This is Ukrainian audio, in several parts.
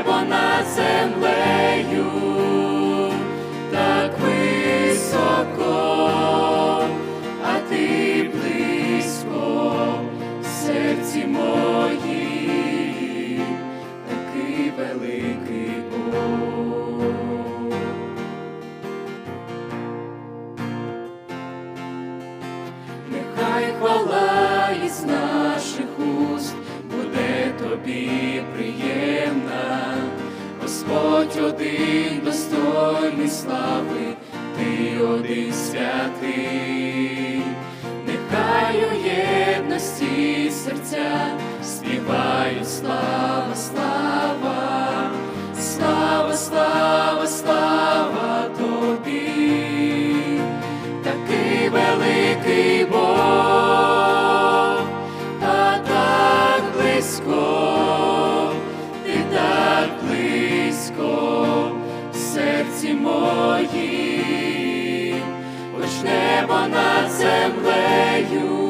небо над землею, так високо, а ти близько в серці моїм такий великий Бог. Нехай хвала із наших уст буде тобі приємна, Господь один достойний слави, ти один святий, нехай у єдності серця співають слава, слава, серці моїм, хоч небо над землею,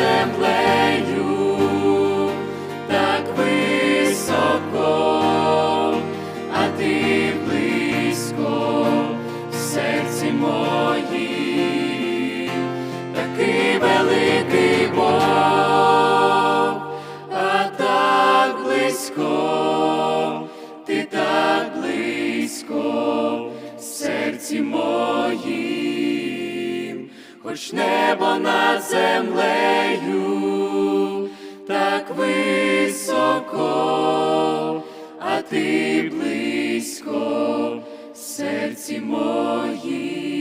землею, так високо, а ти близько в серці моїм такий великий Бог, а так близько, ти так близько в серці моїм, хоч небо над землею, так високо, а ти близько в серці моїм